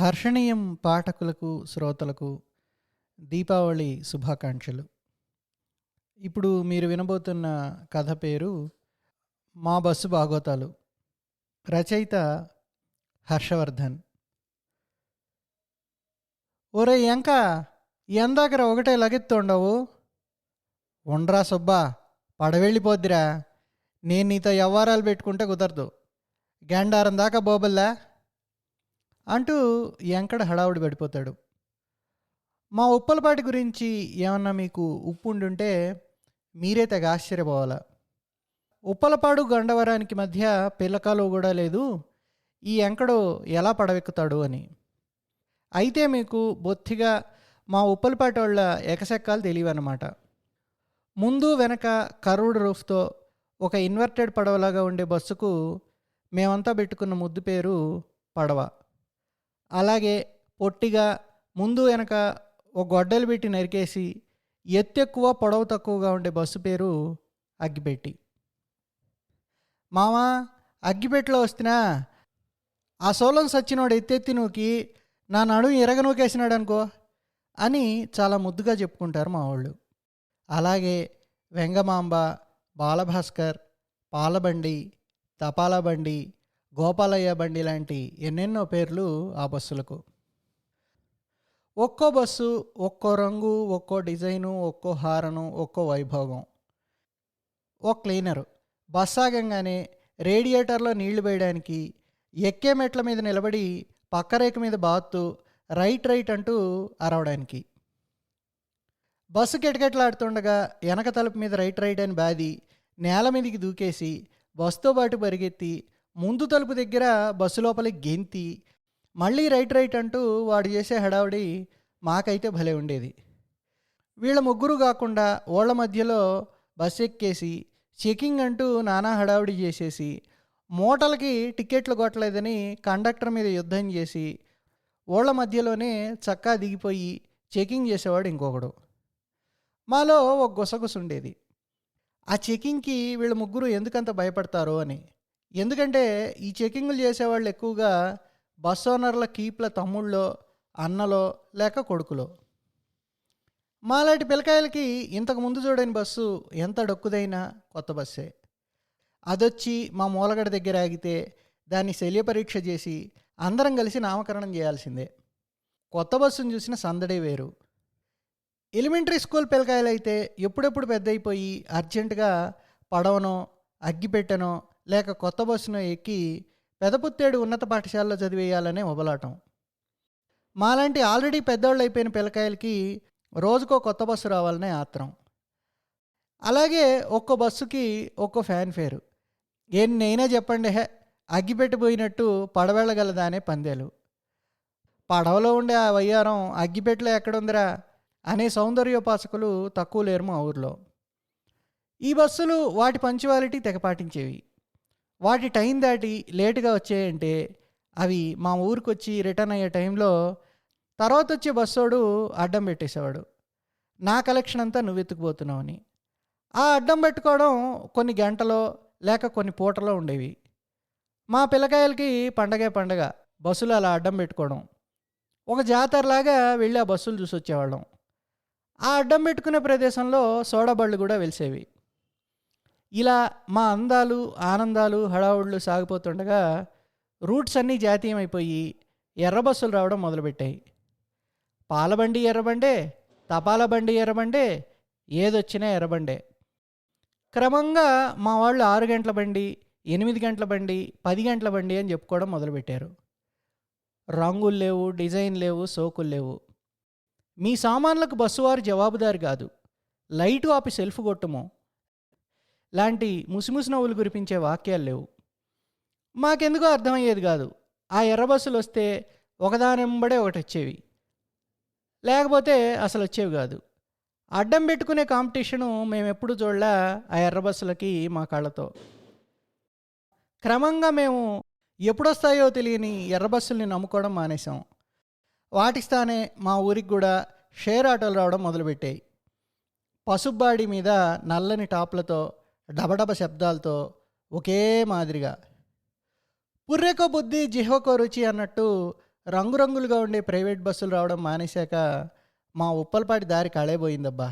హర్షణీయం పాఠకులకు శ్రోతలకు దీపావళి శుభాకాంక్షలు. ఇప్పుడు మీరు వినబోతున్న కథ పేరు మా బస్సు బాగోతాలు రచయిత హర్షవర్ధన్. ఒరే ఎంక ఎందాకర ఒకటే లగెత్తుండవు ఉండ్రా సుబ్బా పడవెళ్ళిపోద్దిరా. నేను నీతో వ్యవహారాలు పెట్టుకుంటే కుదరదు. గండారం దాకా బోబల్లా. అంటూ ఎంకడ హడావుడి పడిపోతాడు. మా ఉప్పలపాటి గురించి ఏమన్నా మీకు ఉప్పు ఉండుంటే మీరే తెగ ఆశ్చర్యపోవాలా. ఉప్పలపాడు గండవరానికి మధ్య పిల్లకాలు కూడా లేదు. ఈ ఎంకడు ఎలా పడవెక్కుతాడు అని. అయితే మీకు బొత్తిగా మా ఉప్పలపాటి వాళ్ళ ఎకసెక్కాలు తెలియవన్నమాట. ముందు వెనక కర్వ్డ్ రూఫ్తో ఒక ఇన్వర్టెడ్ పడవలాగా ఉండే బస్సుకు మేమంతా పెట్టుకున్న ముద్దు పేరు పడవ. అలాగే పొట్టిగా ముందు వెనక ఒక గొడ్డలు పెట్టి నరికేసి ఎత్తు ఎక్కువ పొడవు తక్కువగా ఉండే బస్సు పేరు అగ్గిపెట్టి. మామా అగ్గిపెట్టెలో వస్తున్నా. ఆ సోలం సచ్చినోడు ఎత్తెత్తి నూకి నా నడుము ఎరగ అనుకో అని చాలా ముద్దుగా చెప్పుకుంటారు మా వాళ్ళు అలాగే వెంగమాంబ బాలభాస్కర్ పాలబండి తపాలా బండి గోపాలయ్య బండి లాంటి ఎన్నెన్నో పేర్లు ఆ బస్సులకు. ఒక్కో బస్సు ఒక్కో రంగు ఒక్కో డిజైను ఒక్కో హారను ఒక్కో వైభోగం. ఓ క్లీనరు. బస్ ఆగంగానే రేడియేటర్లో నీళ్ళు వేయడానికి ఎక్కే మెట్ల మీద నిలబడి పక్కరేక మీద బాత్తు రైట్ రైట్ అంటూ అరవడానికి. బస్సు కిటకెట్లాడుతుండగా వెనక తలుపు మీద రైట్ రైట్ అని బాది నేల మీదకి దూకేసి బస్సుతో పాటు పరిగెత్తి ముందు తలుపు దగ్గర బస్సు లోపలికి గెంతి మళ్ళీ రైట్ రైట్ అంటూ వాడు చేసే హడావుడి మాకైతే భలే ఉండేది. వీళ్ళ ముగ్గురు కాకుండా ఓళ్ళ మధ్యలో బస్సు ఎక్కేసి చెకింగ్ అంటూ నానా హడావుడి చేసేసి మూటలకి టికెట్లు కొట్టలేదని కండక్టర్ మీద యుద్ధం చేసి ఓళ్ళ మధ్యలోనే చక్కా దిగిపోయి చెకింగ్ చేసేవాడు ఇంకొకడు. మాలో ఒక గుసగుస ఉండేది. ఆ చెకింగ్కి వీళ్ళ ముగ్గురు ఎందుకంత భయపడతారో అని. ఎందుకంటే ఈ చెకింగ్లు చేసేవాళ్ళు ఎక్కువగా బస్ ఓనర్ల కీప్ల తమ్ముళ్ళో అన్నలో లేక కొడుకులో. మాలాంటి పిల్లకాయలకి ఇంతకు ముందు చూడని బస్సు ఎంత డొక్కుదైనా కొత్త బస్సే. అదొచ్చి మా మూలగడ దగ్గర ఆగితే దాన్ని శల్య పరీక్ష చేసి అందరం కలిసి నామకరణం చేయాల్సిందే. కొత్త బస్సును చూసిన సందడే వేరు. ఎలిమెంటరీ స్కూల్ పిల్లకాయలు అయితే ఎప్పుడెప్పుడు పెద్ద అయిపోయి అర్జెంటుగా పడవనో అగ్గిపెట్టెనో లేక కొత్త బస్సును ఎక్కి పెదపుత్తేడు ఉన్నత పాఠశాలలో చదివేయాలనే మొబలాటం. మాలాంటి ఆల్రెడీ పెద్దోళ్ళు అయిపోయిన పిల్లకాయలకి రోజుకో కొత్త బస్సు రావాలనే ఆత్రం. అలాగే ఒక్కో బస్సుకి ఒక్కో ఫ్యాన్ ఫేరు. ఎన్నైనా చెప్పండి హే అగ్గిపెట్టిపోయినట్టు పడవెళ్ళగలదా అనే పందేలు. పడవలో ఉండే ఆ వయ్యారం అగ్గిపెట్టెలో ఎక్కడుందిరా అనే సౌందర్యోపాసకులు తక్కువ లేరు మా ఊర్లో. ఈ బస్సులు వాటి పంచువాలిటీ తెగపాటించేవి. వాటి టైం దాటి లేటుగా వచ్చాయంటే అవి మా ఊరికి వచ్చి రిటర్న్ అయ్యే టైంలో తర్వాత వచ్చే బస్సోడు అడ్డం పెట్టేసేవాడు. నా కలెక్షన్ అంతా నువ్వు ఎత్తుకుపోతున్నావని ఆ అడ్డం పెట్టుకోవడం కొన్ని గంటలో లేక కొన్ని పూటలో ఉండేవి. మా పిల్లకాయలకి పండగే పండగ బస్సులు అలా అడ్డం పెట్టుకోవడం. ఒక జాతరలాగా వెళ్ళి ఆ బస్సులు చూసి వచ్చేవాళ్ళం ఆ అడ్డం పెట్టుకునే ప్రదేశంలో సోడా బళ్ళు కూడా వెలిసేవి. ఇలా మా అందాలు ఆనందాలు హడావుళ్ళు సాగిపోతుండగా రూట్స్ అన్నీ జాతీయమైపోయి ఎర్రబస్సులు ఎర్ర బస్సులు రావడం మొదలుపెట్టాయి. పాలబండి ఎర్రబండే తపాల బండి ఎర్రబండే ఏదొచ్చినా ఎర్రబండే క్రమంగా మా వాళ్ళు ఆరు గంటల బండి ఎనిమిది గంటల బండి పది గంటల బండి అని చెప్పుకోవడం మొదలుపెట్టారు. రంగులు లేవు డిజైన్ లేవు సోకులు లేవు. మీ సామాన్లకు బస్సు వారు జవాబుదారి కాదు. లైటు ఆపి సెల్ఫ్ కొట్టుమో. లాంటి ముసిముసి నవ్వులు కురిపించే వాక్యాలు లేవు. మాకెందుకో అర్థమయ్యేది కాదు. ఆ ఎర్ర బస్సులు వస్తే ఒకదానెంబడే ఒకటి వచ్చేవి లేకపోతే అసలు వచ్చేవి కాదు. అడ్డం పెట్టుకునే కాంపిటీషను మేము ఎప్పుడు చూడలే ఆ ఎర్ర బస్సులకి మా కళ్ళతో. క్రమంగా మేము ఎప్పుడొస్తాయో తెలియని ఎర్ర బస్సుల్ని నమ్ముకోవడం మానేశాం. వాటిస్తానే మా ఊరికి కూడా షేర్ ఆటోలు రావడం మొదలుపెట్టాయి. పసుబ్బాడి మీద నల్లని టాప్లతో డబడబ శబ్దాలతో ఒకే మాదిరిగా పుర్రెకో బుద్ధి జిహ్వకో రుచి అన్నట్టు రంగురంగులుగా ఉండే ప్రైవేట్ బస్సులు రావడం మానేశాక మా ఉప్పలపాటి దారి కళైపోయిందబ్బా